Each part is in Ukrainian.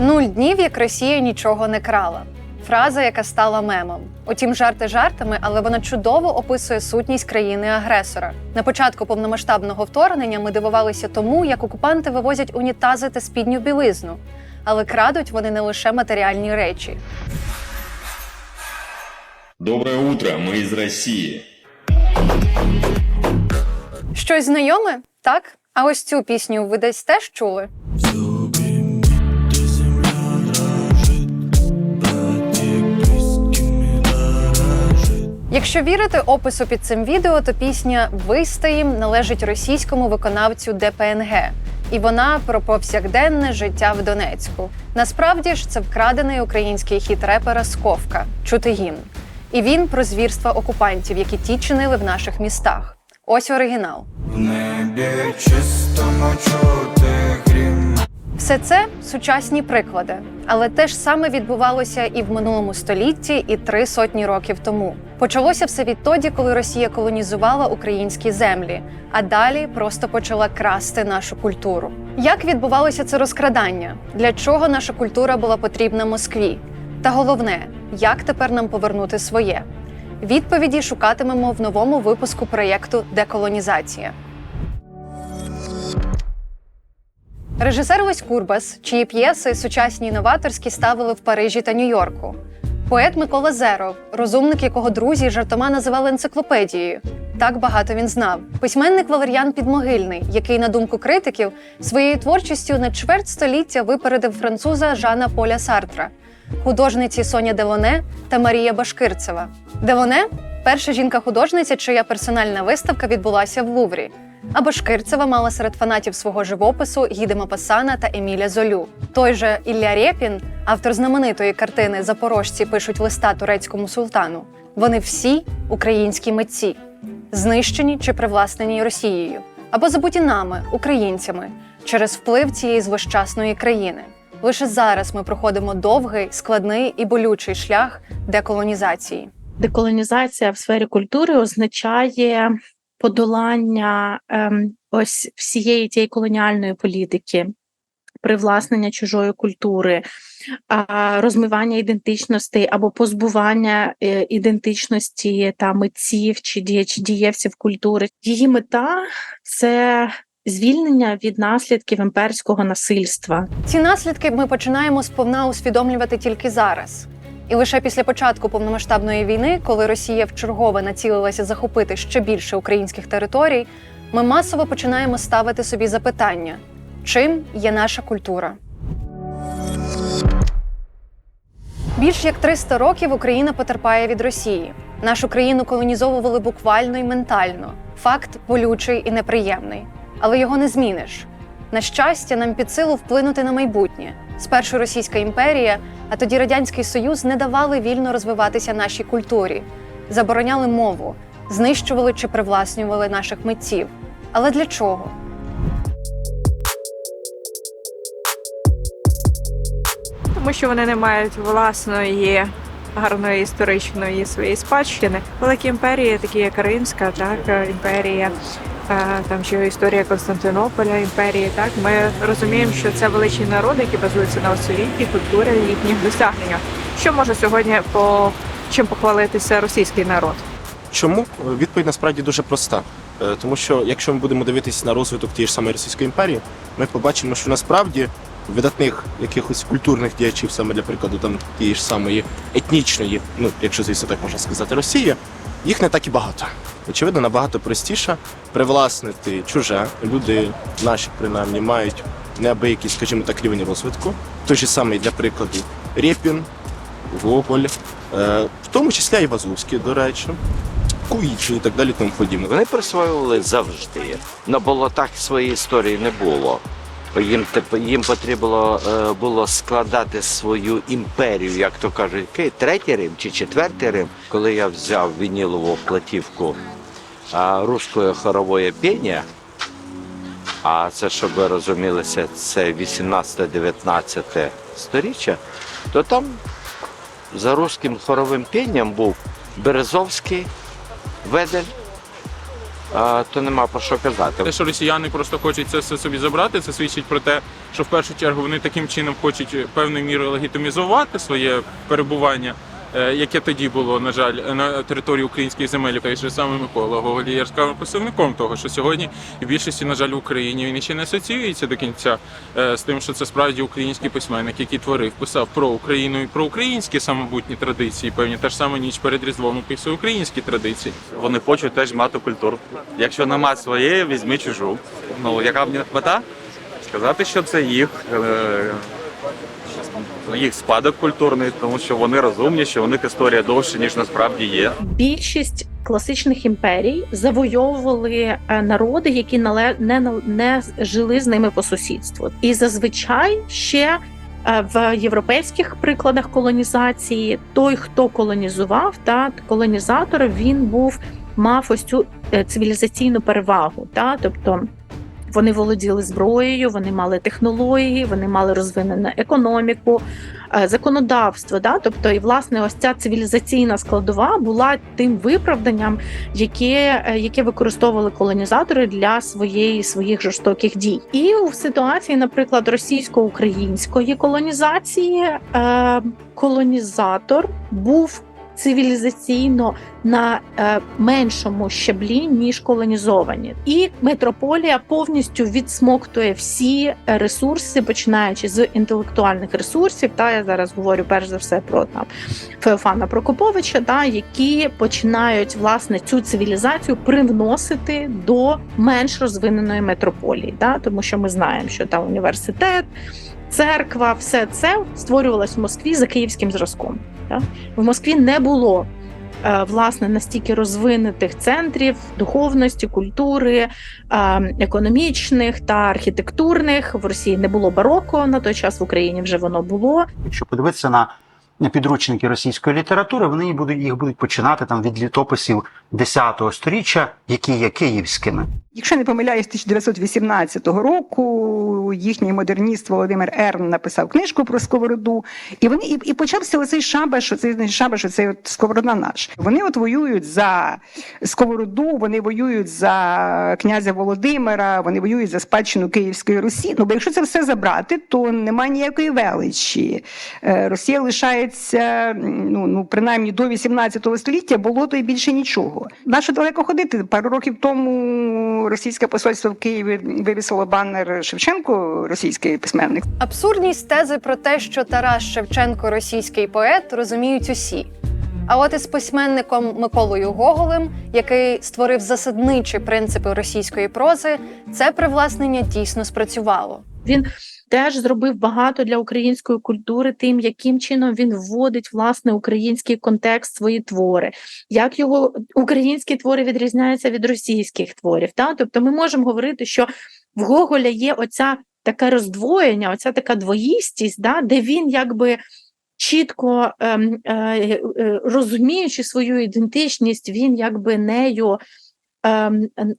Нуль днів, як Росія нічого не крала. Фраза, яка стала мемом. Утім, жарти жартами, але вона чудово описує сутність країни-агресора. На початку повномасштабного вторгнення ми дивувалися тому, як окупанти вивозять унітази та спідню білизну. Але крадуть вони не лише матеріальні речі. Доброе утро, мы из России. Щось знайоме? Так? А ось цю пісню ви десь теж чули? Якщо вірити опису під цим відео, то пісня Вистоїм належить російському виконавцю ДПНГ. І вона про повсякденне життя в Донецьку. Насправді ж це вкрадений український хіт репера Сковка чути гімн. І він про звірства окупантів, які ті чинили в наших містах. Ось оригінал. В небі чистому чути грім. Все це сучасні приклади, але те ж саме відбувалося і в минулому столітті, і три сотні років тому. Почалося все відтоді, коли Росія колонізувала українські землі, а далі просто почала красти нашу культуру. Як відбувалося це розкрадання? Для чого наша культура була потрібна Москві? Та головне, як тепер нам повернути своє? Відповіді шукатимемо в новому випуску проєкту Деколонізація. Режисер Ось Курбас, чиї п'єси сучасні новаторські ставили в Парижі та Нью-Йорку. Поет Микола Зеров, розумник якого друзі жартома називали енциклопедією. Так багато він знав. Письменник Валер'ян Підмогильний, який, на думку критиків, своєю творчістю на чверть століття випередив француза Жана Поля Сартра, художниці Соня Девоне та Марія Башкирцева. Девоне перша жінка-художниця, чия персональна виставка відбулася в Луврі. А Башкирцева мала серед фанатів свого живопису Гіде Мапасана та Еміля Золю. Той же Ілля Рєпін, автор знаменитої картини Запорожці пишуть листа турецькому султану. Вони всі українські митці, знищені чи привласнені Росією, або забуті нами, українцями, через вплив цієї злощасної країни. Лише зараз ми проходимо довгий, складний і болючий шлях деколонізації. Деколонізація в сфері культури означає подолання ем, ось всієї тієї колоніальної політики, привласнення чужої культури, а, розмивання ідентичностей або позбування е, ідентичності та митців чи діяч- дієвців культури. Її мета це звільнення від наслідків імперського насильства. Ці наслідки ми починаємо сповна усвідомлювати тільки зараз. І лише після початку повномасштабної війни, коли Росія вчергове націлилася захопити ще більше українських територій, ми масово починаємо ставити собі запитання: чим є наша культура? Більш як 300 років Україна потерпає від Росії. Нашу країну колонізовували буквально і ментально. Факт болючий і неприємний, але його не зміниш. На щастя, нам під силу вплинути на майбутнє. Спершу Російська імперія, а тоді Радянський Союз не давали вільно розвиватися нашій культурі, забороняли мову, знищували чи привласнювали наших митців. Але для чого? тому що вони не мають власної гарної історичної своєї спадщини. Великі імперії, такі як Римська, так імперія. Там ще історія Константинополя, імперії. Так ми розуміємо, що це величні народи, які базуються на освіті, культурі, їхніх досягненнях. Що може сьогодні по чим похвалитися російський народ? Чому? Відповідь насправді дуже проста. Е, Тому що якщо ми будемо дивитися на розвиток тієї ж самої Російської імперії, ми побачимо, що насправді видатних якихось культурних діячів, саме для прикладу, там тієї ж самої етнічної, ну якщо звісно так можна сказати, Росії, їх не так і багато. Очевидно, набагато простіше привласнити чуже. Люди наші принаймні мають неабиякий, скажімо так, рівень розвитку. Той же самий для прикладу Рєпін, Гоголь, е, в тому числі і Вазовський, до речі. Куїчі і так далі, тому подібне. Вони присвоювали завжди. На болотах своєї історії не було. Їм їм потрібно е, було складати свою імперію, як то кажуть, третій Рим чи четвертий Рим. Коли я взяв вінілову платівку руської хорової піння, а це, щоб ви розумілися, це 18-19 сторіччя, то там за руським хоровим пінням був Березовський, Ведель, то нема про що казати. Те, що росіяни просто хочуть це все собі забрати, це свідчить про те, що в першу чергу вони таким чином хочуть певною мірою легітимізувати своє перебування, яке тоді було, на жаль, на території українських земель, та й же саме Микола Гоголь є яскравим представником того, що сьогодні в більшості, на жаль, в Україні він ще не асоціюється до кінця е, з тим, що це справді український письменник, який творив, писав про Україну і про українські самобутні традиції. Певні та ж сама ніч перед різдвом описує українські традиції. Вони хочуть теж мати культуру. Якщо нема своєї, візьми чужу. Ну, яка них мета? Сказати, що це їх, е, їх спадок культурний, тому що вони розумні, що у них історія довше, ніж насправді є. Більшість класичних імперій завойовували е, народи, які нале не, не жили з ними по сусідству. І зазвичай ще е, в європейських прикладах колонізації той, хто колонізував, та колонізатор, він був мав ось цю е, цивілізаційну перевагу. Та? Тобто вони володіли зброєю, вони мали технології, вони мали розвинену економіку, е, законодавство. Да? Тобто, і власне, ось ця цивілізаційна складова була тим виправданням, яке, е, яке використовували колонізатори для своєї своїх жорстоких дій. І у ситуації, наприклад, російсько-української колонізації, е, колонізатор був цивілізаційно на е, меншому щаблі ніж колонізовані, і метрополія повністю відсмоктує всі ресурси, починаючи з інтелектуальних ресурсів. Та я зараз говорю перш за все про там Феофана Прокоповича, та які починають власне цю цивілізацію привносити до менш розвиненої метрополії, та тому що ми знаємо, що там університет. Церква, все це створювалось в Москві за київським зразком. В Москві не було е, власне настільки розвинутих центрів духовності, культури, е, економічних та архітектурних. В Росії не було бароко на той час в Україні вже воно було. Якщо подивитися на підручники російської літератури, вони будуть їх будуть починати там від літописів 10-го сторіччя, які є київськими. Якщо не помиляюсь, 1918 року їхній модерніст Володимир Ерн написав книжку про сковороду, і вони і, і почався оцей шабаш, оцей шабаш, оцей от сковорода наш. Вони от воюють за сковороду, вони воюють за князя Володимира, вони воюють за спадщину Київської Русі. Ну бо якщо це все забрати, то немає ніякої величі. Е, Росія лишається ну, ну принаймні до 18 століття було то і більше нічого. Нащо далеко ходити? Пару років тому російське посольство в Києві вивісило банер Шевченко, російський письменник. Абсурдність тези про те, що Тарас Шевченко російський поет, розуміють усі. А от із письменником Миколою Гоголем, який створив засадничі принципи російської прози, це привласнення дійсно спрацювало. Він теж зробив багато для української культури, тим, яким чином він вводить власне український контекст свої твори, як його українські твори відрізняються від російських творів. Та? Тобто ми можемо говорити, що в Гоголя є оця таке роздвоєння, оця така двоїстість, да? де він якби. Чітко ем, е, е, розуміючи свою ідентичність, він якби нею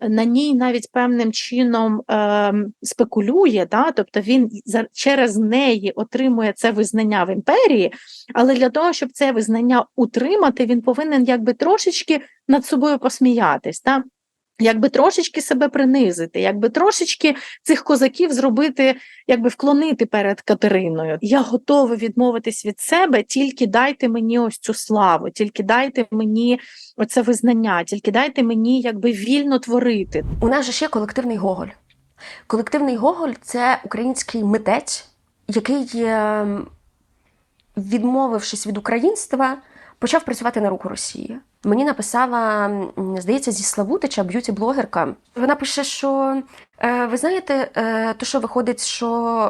на ній навіть певним чином ем, спекулює, да? тобто він через неї отримує це визнання в імперії, але для того, щоб це визнання утримати, він повинен якби трошечки над собою посміятись. Да? Якби трошечки себе принизити, якби трошечки цих козаків зробити, якби вклонити перед Катериною. Я готова відмовитись від себе, тільки дайте мені ось цю славу, тільки дайте мені оце визнання, тільки дайте мені якби вільно творити. У нас же ще колективний Гоголь. Колективний Гоголь це український митець, який, ем, відмовившись від українства, почав працювати на руку Росії. Мені написала, здається, зі Славутича б'юті-блогерка. Вона пише, що е, ви знаєте, е, то що виходить, що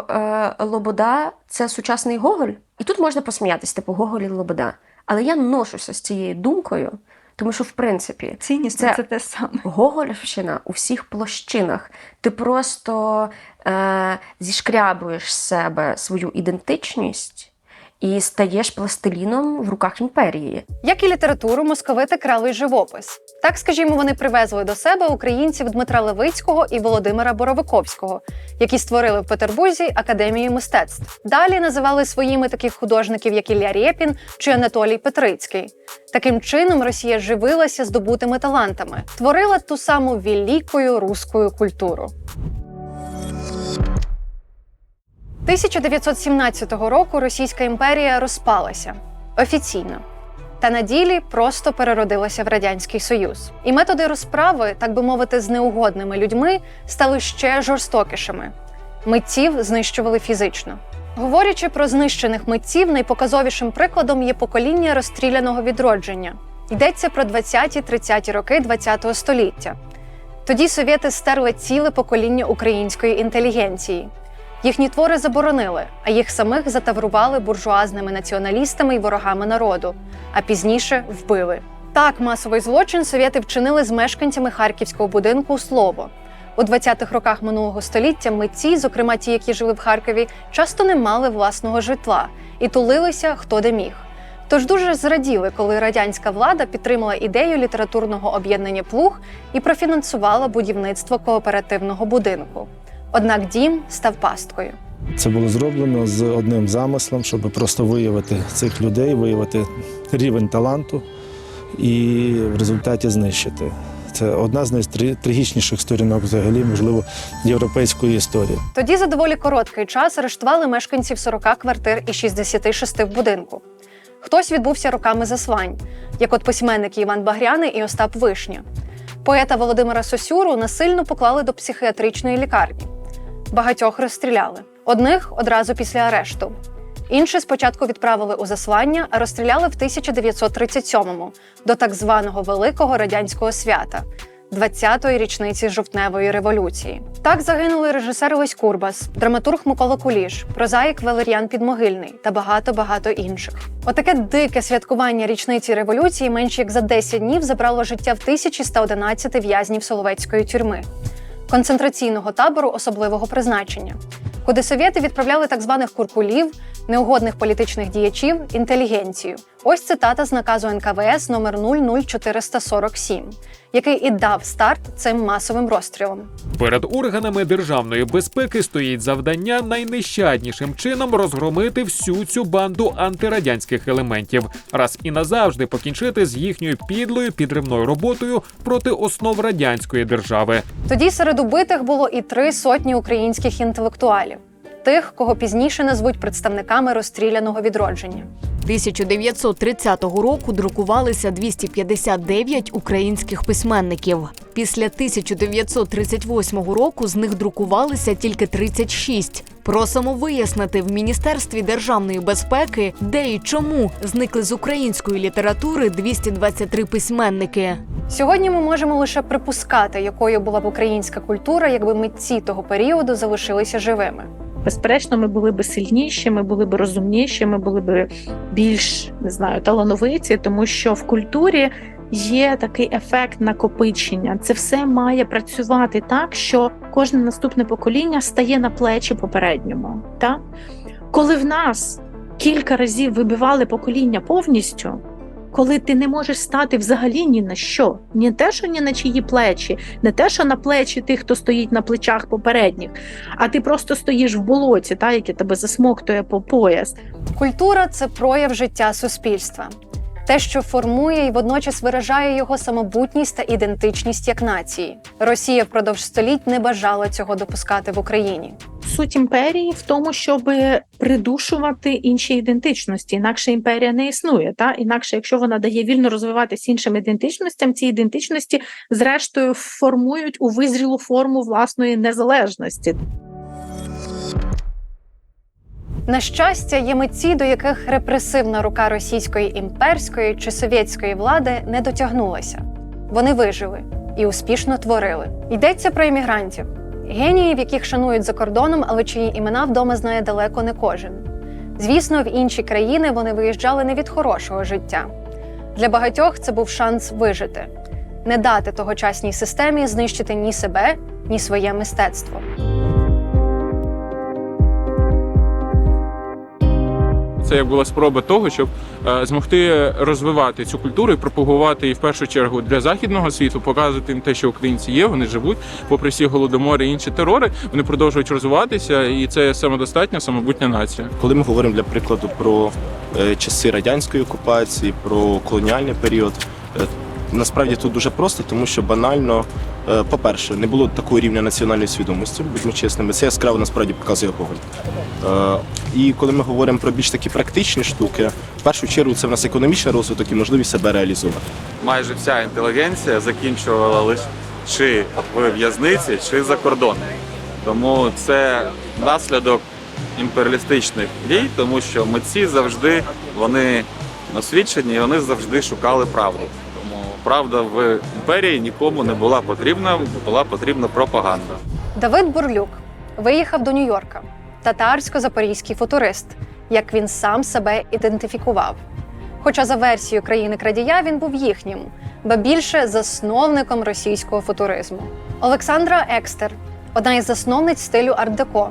е, Лобода це сучасний Гоголь, і тут можна посміятися, типу Гоголь і Лобода. Але я ношуся з цією думкою, тому що, в принципі, Цінність Це- це те саме. Гоголівщина у всіх площинах. Ти просто е, зішкрябуєш з себе свою ідентичність і стаєш пластиліном в руках імперії. Як і літературу, московити крали живопис. Так, скажімо, вони привезли до себе українців Дмитра Левицького і Володимира Боровиковського, які створили в Петербурзі академію мистецтв. Далі називали своїми таких художників, як Ілля Рєпін чи Анатолій Петрицький. Таким чином Росія живилася здобутими талантами, творила ту саму великою руською культуру. 1917 року Російська імперія розпалася офіційно. Та на ділі просто переродилася в радянський союз, і методи розправи, так би мовити, з неугодними людьми стали ще жорстокішими. Митців знищували фізично. Говорячи про знищених митців, найпоказовішим прикладом є покоління розстріляного відродження. Йдеться про 20-30 роки ХХ століття. Тоді совєти стерли ціле покоління української інтелігенції. Їхні твори заборонили, а їх самих затаврували буржуазними націоналістами і ворогами народу, а пізніше вбили. Так, масовий злочин совєти вчинили з мешканцями харківського будинку Слово. У 20-х роках минулого століття митці, зокрема ті, які жили в Харкові, часто не мали власного житла і тулилися хто де міг. Тож дуже зраділи, коли радянська влада підтримала ідею літературного об'єднання плуг і профінансувала будівництво кооперативного будинку. Однак дім став пасткою. Це було зроблено з одним замислом, щоб просто виявити цих людей, виявити рівень таланту і в результаті знищити. Це одна з найтрагічніших сторінок, взагалі, можливо, європейської історії. Тоді за доволі короткий час арештували мешканців 40 квартир і 66 в будинку. Хтось відбувся роками заслань, як от письменники Іван Багряний і Остап Вишня. Поета Володимира Сосюру насильно поклали до психіатричної лікарні. Багатьох розстріляли. Одних одразу після арешту. Інші спочатку відправили у заслання, а розстріляли в 1937-му до так званого Великого радянського свята 20-ї річниці жовтневої революції. Так загинули режисер Ось Курбас, драматург Микола Куліш, прозаїк Валеріан Підмогильний та багато багато інших. Отаке дике святкування річниці революції менш як за 10 днів забрало життя в 1111 в'язнів Соловецької тюрми концентраційного табору особливого призначення, куди совєти відправляли так званих куркулів, неугодних політичних діячів, інтелігенцію. Ось цитата з наказу НКВС номер 00447, який і дав старт цим масовим розстрілам. Перед органами державної безпеки стоїть завдання найнещаднішим чином розгромити всю цю банду антирадянських елементів, раз і назавжди покінчити з їхньою підлою підривною роботою проти основ радянської держави. Тоді серед убитих було і три сотні українських інтелектуалів, тих, кого пізніше назвуть представниками розстріляного відродження. 1930 року друкувалися 259 українських письменників. Після 1938 року з них друкувалися тільки 36. Просимо вияснити в Міністерстві державної безпеки, де і чому зникли з української літератури 223 письменники. Сьогодні ми можемо лише припускати, якою була б українська культура, якби митці того періоду залишилися живими. Безперечно, ми були би сильніші, ми були б розумніші, ми були б більш не знаю, талановиті, тому що в культурі є такий ефект накопичення. Це все має працювати так, що кожне наступне покоління стає на плечі попередньому. Так? Коли в нас кілька разів вибивали покоління повністю. Коли ти не можеш стати взагалі ні на що, ні те, що ні на чиї плечі, не те, що на плечі тих, хто стоїть на плечах попередніх, а ти просто стоїш в болоті, та яке тебе засмоктує по пояс. Культура це прояв життя суспільства, те, що формує і водночас виражає його самобутність та ідентичність як нації. Росія впродовж століть не бажала цього допускати в Україні. Суть імперії в тому, щоб придушувати інші ідентичності. Інакше імперія не існує. Та інакше, якщо вона дає вільно розвиватися іншим ідентичностям, ці ідентичності зрештою формують у визрілу форму власної незалежності. На щастя, є митці, до яких репресивна рука російської імперської чи совєтської влади не дотягнулася. Вони вижили і успішно творили. Йдеться про іммігрантів, геніїв, яких шанують за кордоном, але чиї імена вдома знає далеко не кожен. Звісно, в інші країни вони виїжджали не від хорошого життя. Для багатьох це був шанс вижити, не дати тогочасній системі знищити ні себе, ні своє мистецтво. Це як була спроба того, щоб е, змогти розвивати цю культуру і пропагувати її в першу чергу для західного світу, показувати їм те, що українці є, вони живуть, попри всі голодомори і інші терори, вони продовжують розвиватися, і це самодостатня, самобутня нація. Коли ми говоримо для прикладу про е, часи радянської окупації, про колоніальний період, е, насправді тут дуже просто, тому що банально, е, по-перше, не було такого рівня національної свідомості, будьмо чесними. Це яскраво насправді показує Гоголь. Е, І коли ми говоримо про більш такі практичні штуки, в першу чергу це в нас економічний розвиток і можливість себе реалізувати. Майже вся інтелігенція закінчувала лише чи в в'язниці, чи за кордоном. Тому це наслідок імперіалістичних дій, тому що митці завжди вони освічені, і вони завжди шукали правду. Правда в імперії нікому не була потрібна, була потрібна пропаганда. Давид Бурлюк виїхав до Нью-Йорка, татарсько-запорізький футурист, як він сам себе ідентифікував. Хоча за версією країни крадія він був їхнім, ба більше засновником російського футуризму. Олександра Екстер, одна із засновниць стилю арт-деко,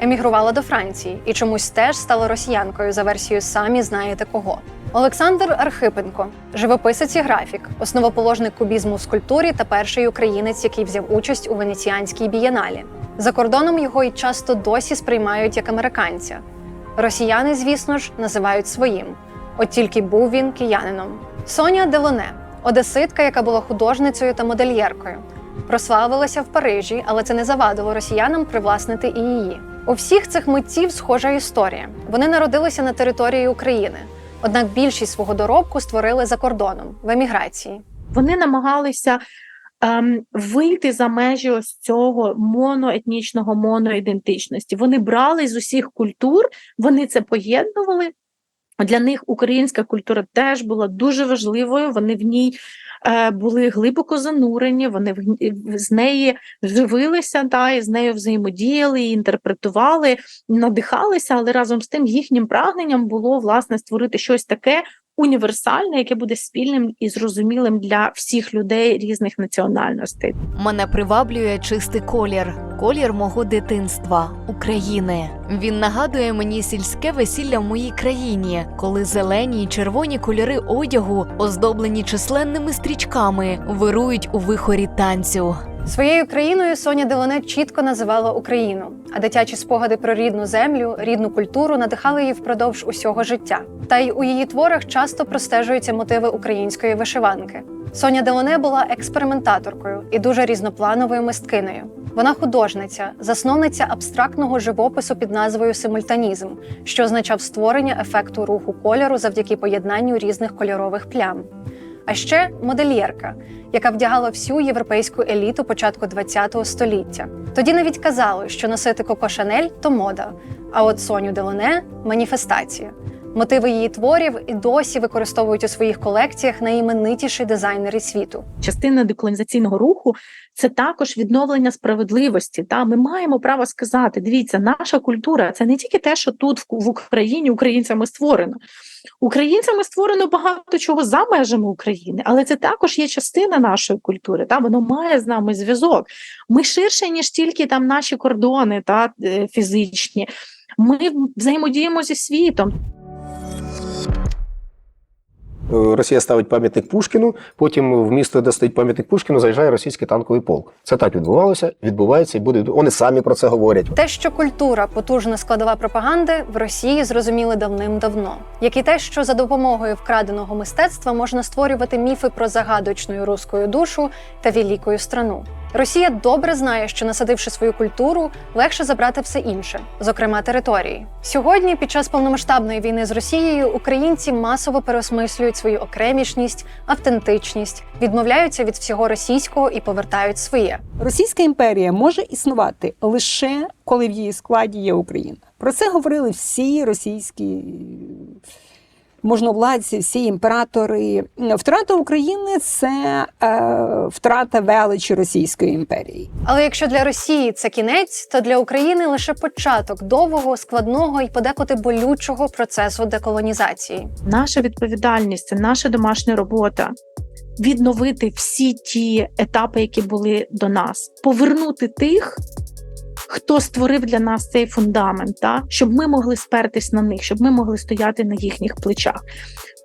емігрувала до Франції і чомусь теж стала росіянкою за версією самі знаєте кого. Олександр Архипенко, живописець і графік, основоположник кубізму в скульптурі та перший українець, який взяв участь у венеціанській бієналі. За кордоном його й часто досі сприймають як американця. Росіяни, звісно ж, називають своїм. От тільки був він киянином. Соня Делоне, одеситка, яка була художницею та модельєркою. Прославилася в Парижі, але це не завадило росіянам привласнити і її. У всіх цих митців схожа історія. Вони народилися на території України, однак більшість свого доробку створили за кордоном в еміграції. Вони намагалися ем, вийти за межі ось цього моноетнічного моноідентичності. Вони брали з усіх культур, вони це поєднували. Для них українська культура теж була дуже важливою. Вони в ній були глибоко занурені, вони з неї живилися, та, і з нею взаємодіяли, інтерпретували, надихалися, але разом з тим їхнім прагненням було власне створити щось таке універсальне, яке буде спільним і зрозумілим для всіх людей різних національностей. Мене приваблює чистий колір, колір мого дитинства України. Він нагадує мені сільське весілля в моїй країні, коли зелені й червоні кольори одягу, оздоблені численними стрічками, вирують у вихорі танцю. Своєю країною Соня Делоне чітко називала Україну, а дитячі спогади про рідну землю, рідну культуру надихали її впродовж усього життя. Та й у її творах часто простежуються мотиви української вишиванки. Соня Делоне була експериментаторкою і дуже різноплановою мисткинею. Вона художниця, засновниця абстрактного живопису під назвою симультанізм, що означав створення ефекту руху кольору завдяки поєднанню різних кольорових плям. А ще модельєрка, яка вдягала всю європейську еліту початку ХХ століття. Тоді навіть казали, що носити Коко Шанель то мода, а от Соню Делоне маніфестація. Мотиви її творів і досі використовують у своїх колекціях найіменитіші дизайнери світу. Частина деколонізаційного руху це також відновлення справедливості. Та ми маємо право сказати: дивіться, наша культура це не тільки те, що тут в Україні українцями створено. Українцями створено багато чого за межами України, але це також є частина нашої культури. Та воно має з нами зв'язок. Ми ширше ніж тільки там наші кордони, та е, фізичні. Ми взаємодіємо зі світом. Oh. Росія ставить пам'ятник Пушкіну, потім в місто, де стоїть пам'ятник Пушкіну, заїжджає російський танковий полк. Це так відбувалося, відбувається і буде. Вони самі про це говорять. Те, що культура потужна складова пропаганди, в Росії зрозуміли давним-давно, як і те, що за допомогою вкраденого мистецтва можна створювати міфи про загадочну руську душу та великою страну. Росія добре знає, що насадивши свою культуру, легше забрати все інше, зокрема території. Сьогодні, під час повномасштабної війни з Росією, українці масово переосмислюють свою окремішність, автентичність, відмовляються від всього російського і повертають своє. Російська імперія може існувати лише коли в її складі є Україна. Про це говорили всі російські можновладці, всі імператори. Втрата України це е, втрата величі Російської імперії. Але якщо для Росії це кінець, то для України лише початок довгого, складного і подекуди болючого процесу деколонізації. Наша відповідальність, це наша домашня робота. Відновити всі ті етапи, які були до нас, повернути тих, хто створив для нас цей фундамент, та? щоб ми могли спертись на них, щоб ми могли стояти на їхніх плечах.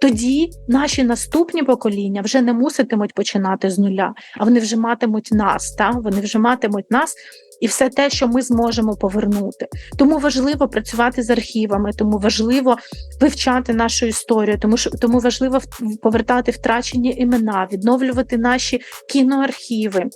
Тоді наші наступні покоління вже не муситимуть починати з нуля, а вони вже матимуть нас, та? вони вже матимуть нас. І все те, що ми зможемо повернути, тому важливо працювати з архівами, тому важливо вивчати нашу історію, тому що тому важливо повертати втрачені імена, відновлювати наші кіноархіви.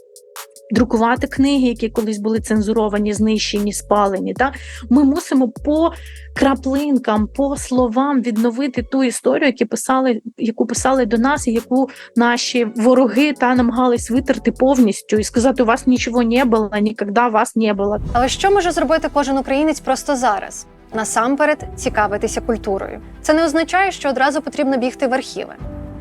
Друкувати книги, які колись були цензуровані, знищені, спалені. Так? Ми мусимо по краплинкам, по словам відновити ту історію, які писали, яку писали до нас, і яку наші вороги та намагались витерти повністю і сказати: у вас нічого не було, ніколи вас не було. Але що може зробити кожен українець просто зараз? Насамперед цікавитися культурою. Це не означає, що одразу потрібно бігти в архіви.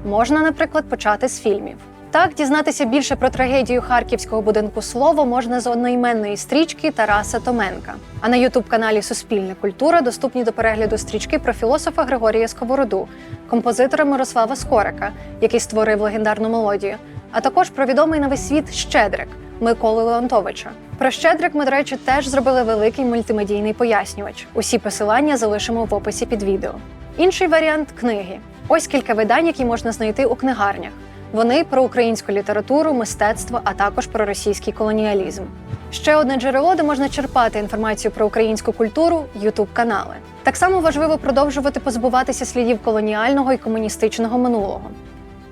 Можна, наприклад, почати з фільмів. Так, дізнатися більше про трагедію харківського будинку слово можна з одноіменної стрічки Тараса Томенка. А на ютуб-каналі Суспільна культура доступні до перегляду стрічки про філософа Григорія Сковороду, композитора Мирослава Скорика, який створив легендарну мелодію, а також про відомий на весь світ Щедрик Миколи Леонтовича. Про Щедрик ми, до речі, теж зробили великий мультимедійний пояснювач. Усі посилання залишимо в описі під відео. Інший варіант книги. Ось кілька видань, які можна знайти у книгарнях. Вони про українську літературу, мистецтво, а також про російський колоніалізм. Ще одне джерело, де можна черпати інформацію про українську культуру ютуб канали. Так само важливо продовжувати позбуватися слідів колоніального і комуністичного минулого.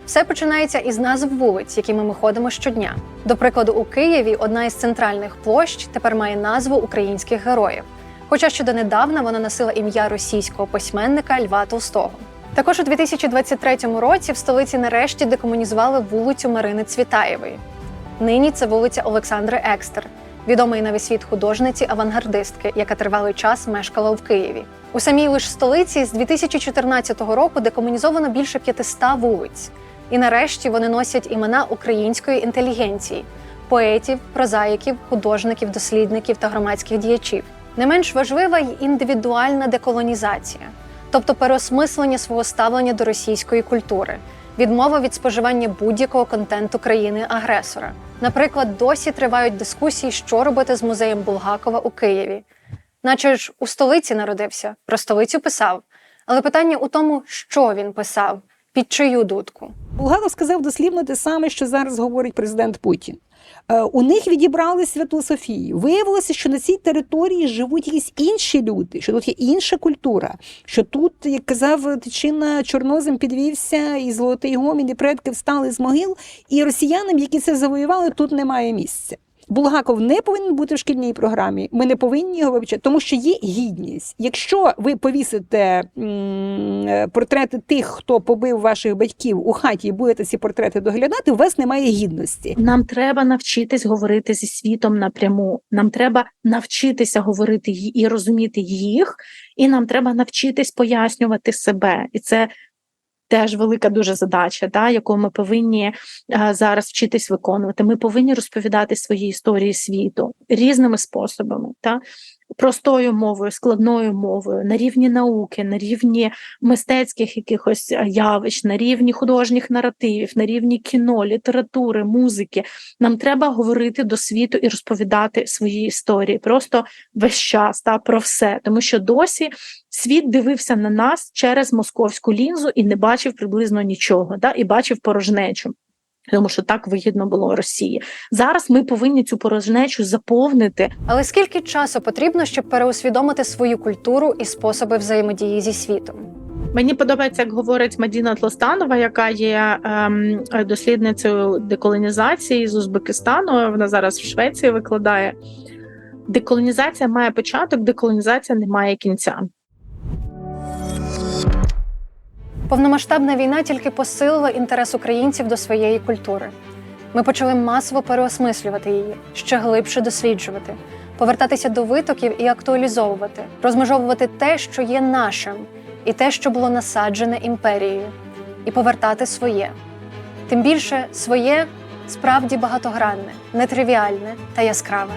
Все починається із назв вулиць, якими ми ходимо щодня. До прикладу, у Києві одна із центральних площ тепер має назву українських героїв. Хоча ще донедавна вона носила ім'я російського письменника Льва Толстого. Також у 2023 році в столиці нарешті декомунізували вулицю Марини Цвітаєвої. Нині це вулиця Олександри Екстер, відомої на весь світ художниці авангардистки, яка тривалий час мешкала в Києві. У самій лише столиці з 2014 року декомунізовано більше 500 вулиць. І нарешті вони носять імена української інтелігенції поетів, прозаїків, художників, дослідників та громадських діячів. Не менш важлива й індивідуальна деколонізація, тобто переосмислення свого ставлення до російської культури, відмова від споживання будь-якого контенту країни-агресора. Наприклад, досі тривають дискусії, що робити з музеєм Булгакова у Києві. Наче ж у столиці народився, про столицю писав. Але питання у тому, що він писав, під чию дудку. Булгаков сказав дослівно те саме, що зараз говорить президент Путін. Е, У них відібрали Святу Софію. Виявилося, що на цій території живуть якісь інші люди, що тут є інша культура, що тут, як казав Тичина, чорнозем підвівся, і золотий гомін, і предки встали з могил, і росіянам, які це завоювали, тут немає місця. Булгаков не повинен бути в шкільній програмі. Ми не повинні його вивчати, тому що є гідність. Якщо ви повісите е, портрети тих, хто побив ваших батьків у хаті, і будете ці портрети доглядати, у вас немає гідності. Нам треба навчитись говорити зі світом напряму. Нам треба навчитися говорити і розуміти їх, і нам треба навчитись пояснювати себе. І це теж велика дуже задача, да, яку ми повинні е, зараз вчитись виконувати. Ми повинні розповідати свої історії світу різними способами. Та? Простою мовою, складною мовою, на рівні науки, на рівні мистецьких якихось е, явищ, на рівні художніх наративів, на рівні кіно, літератури, музики. Нам треба говорити до світу і розповідати свої історії просто весь час та про все, тому що досі світ дивився на нас через московську лінзу і не бачив приблизно нічого, та і бачив порожнечу. Тому що так вигідно було Росії. Зараз ми повинні цю порожнечу заповнити. Але скільки часу потрібно, щоб переусвідомити свою культуру і способи взаємодії зі світом? Мені подобається, як говорить Мадіна Тлостанова, яка є ем, дослідницею деколонізації з Узбекистану. Вона зараз в Швеції викладає. Деколонізація має початок, деколонізація не має кінця. Повномасштабна війна тільки посилила інтерес українців до своєї культури. Ми почали масово переосмислювати її, ще глибше досліджувати, повертатися до витоків і актуалізовувати, розмежовувати те, що є нашим, і те, що було насаджене імперією, і повертати своє. Тим більше своє справді багатогранне, нетривіальне та яскраве.